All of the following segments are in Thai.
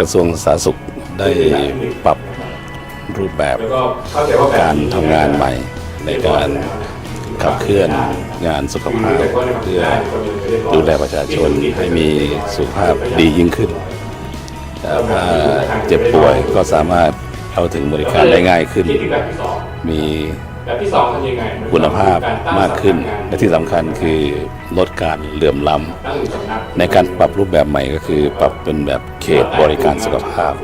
กระทรวงสาธารณสุขได้ปรับรูปแบบวก็เข้าใจว่าแบบการทำงานใหม่ ในการขับเคลื่อนงานสุขภาพเพื่อดูแลประชาชนให้มีสุขภาพดียิ่งขึ้นถ้าเจ็บป่วยก็สามารถเข้าถึงบริการได้ง่ายขึ้น มี แบบที่สองทำยังไงคุณภาพมากขึ้น และที่สำคัญคือลดการเหลื่อมล้ตั้งหนึ่งสำนักำในการปรับรูปแบบใหม่ก็คือ ปรับเป็นแบบเขตบริการสุขภาพ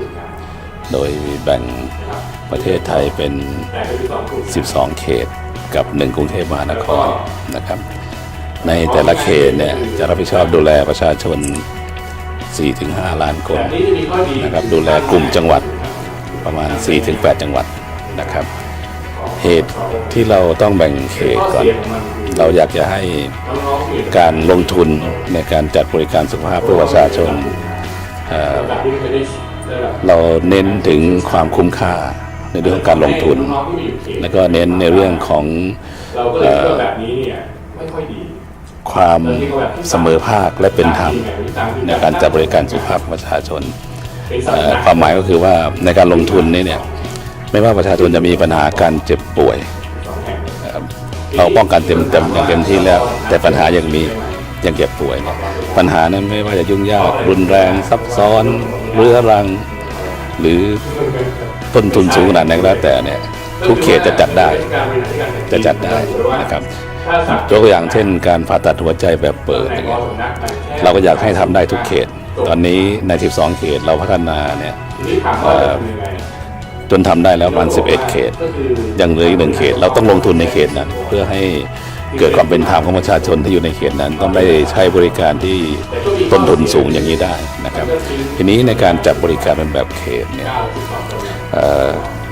โดยแบ่งประเทศไทยเป็นแต่แบบที่สองถูก12 เขตกับ 1 กรุงเทพมหานครนะครับ ในแต่ละเขตเนี่ยจะรับผิดชอบดูแลประชาชน 4-5 ล้านคนแบบนี้จะมีข้อดีนะครับดูแลกลุ่มจังหวัดประมาณ 4-8 จังหวัดนะครับ เหตุที่เราต้องแบ่งเขตก่อน เราอยากจะให้การลงทุนในการจัดบริการสุขภาพเพื่อประชาชนเเราเน้นถึงความคุ้มค่าในเรื่องของการลงทุน แล้วก็เน้นในเรื่องของควาแบบนี้เนี่ยไม่ค่อความเสมอภาคและเป็นธรรมในการจัดบริการสุขภาพประชาชนความหมายก็คือว่าในการลงทุนนี้เนี่ย ไม่ว่าประชาชนจะมีปัญหาการเจ็บป่วย เราป้องกันเต็มเต็มอย่างเต็มที่แล้ว แต่ปัญหายังมียังเจ็บป่วย ปัญหานั้นไม่ว่าจะยุ่งยากรุนแรงซับซ้อนเรื้อรัง หรือต้นทุนสูงขนาดไหนก็แล้วแต่เนี่ยทุกเขตจะจัดได้จะจัดได้นะครับตัวอย่างเช่น การผ่าตัดหัวใจแบบเปิดอย่างเงี้ยเราก็อยากให้ทำได้ทุกเขต ตอนนี้ใน 12 เขตเราพัฒนาเนี่ย จะทำยังไงจนทำได้แล้วประมาณ 11 เขต ยังเหลืออีกหนึ่งเขต เราต้องลงทุนในเขตนั้น เพื่อให้เกิดความเป็นธรรมของประชาชนที่อยู่ในเขตนั้น ต้องได้ใช้บริการที่ต้นทุนสูงอย่างนี้ได้นะครับ ทีนี้ในการจัดบริการเป็นแบบเขตเนี่ย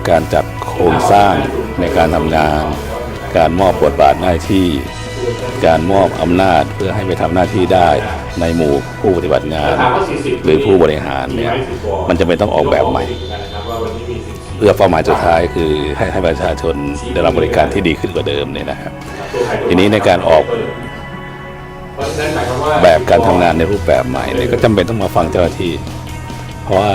การจัดโครงสร้างในการทำงาน การมอบบทบาทหน้าที่ การมอบอำนาจเพื่อให้ไปทำหน้าที่ได้ในหมู่ผู้ปฏิบัติงาน หรือผู้บริหารเนี่ยมันจะเป็นต้องออกแบบใหม่ พื่อเป้าหมายสุดท้ายคือให้ให้ประชาชนได้รับบริการที่ดีขึ้นกว่าเดิมเนี่ยนะครับทีนี้ในการออกแบบการทำงานในรูปแบบใหม่เนี่ยก็จำเป็นต้องมาฟังเจ้าหน้าที่ เพราะว่า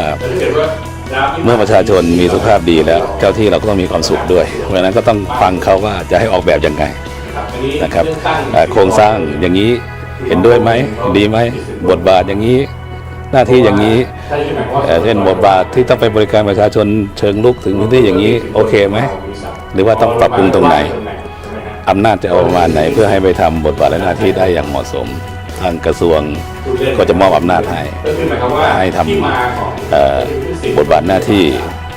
เมื่อประชาชนมีสุขภาพดีแล้ว เจ้าที่เราก็ต้องมีความสุขด้วย เพราะฉะนั้นก็ต้องฟังเขาว่าจะให้ออกแบบยังไงนะครับโครงสร้างอย่างนี้เห็นด้วยไหมดีไหมบทบาทอย่างนี้ หน้าที่อย่างนี้ถ้าจะหมายความว่าเอ่อเช่นบทบาทที่ต้องไปบริการประชาชนเชิงลุกถึงพื้นที่อย่างนี้โอเคไหมหรือว่าต้องปรับปรุงตรงไหนอำนาจจะเอาประมาณไหนเพื่อให้ไปทำบทบาทและหน้าที่ได้อย่างเหมาะสม ทางกระทรวงก็จะมอบอำนาจให้ก็คือหมายความว่าให้ทำที่มาของเอ่อบทบาทหน้าที่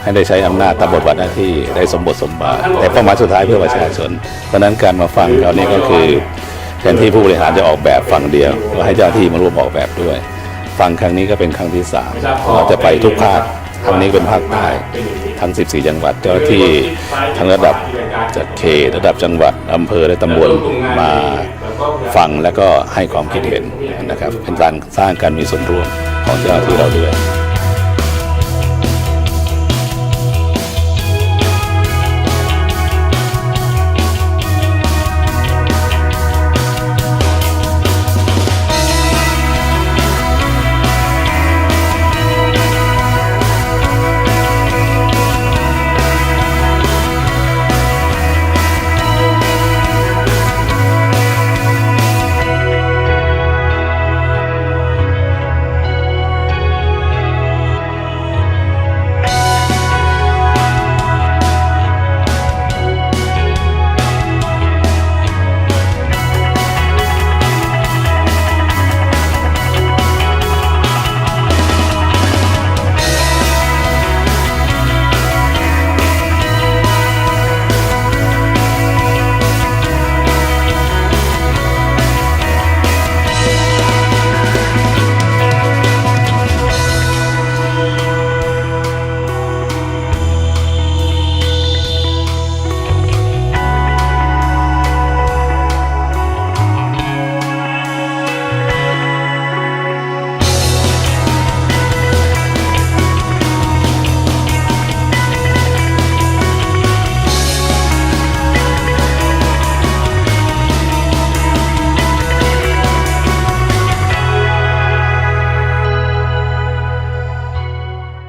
ให้ได้ใช้อำนาจตามบทบาทหน้าที่ได้สมบทสมบาทแต่เป้าหมายสุดท้ายเพื่อประชาชน เพราะฉะนั้นการมาฟังเรานี่ก็คือแทนที่ผู้บริหารจะออกแบบฝั่งเดียว ก็ให้เจ้าหน้าที่มาร่วมออกแบบด้วย ฟังครั้งนี้ก็เป็นครั้งที่สามเราจะไปทุกภาคครั้งนี้เป็นภาคใต้ทั้ง 14 จังหวัดเจ้าหน้าที่ทั้งระดับจากเขตระดับจังหวัดอำเภอและตำบลมาฟังแล้วก็ให้ความคิดเห็นนะครับ เป็นการสร้างการมีส่วนร่วมของเจ้าหน้าที่เราด้วย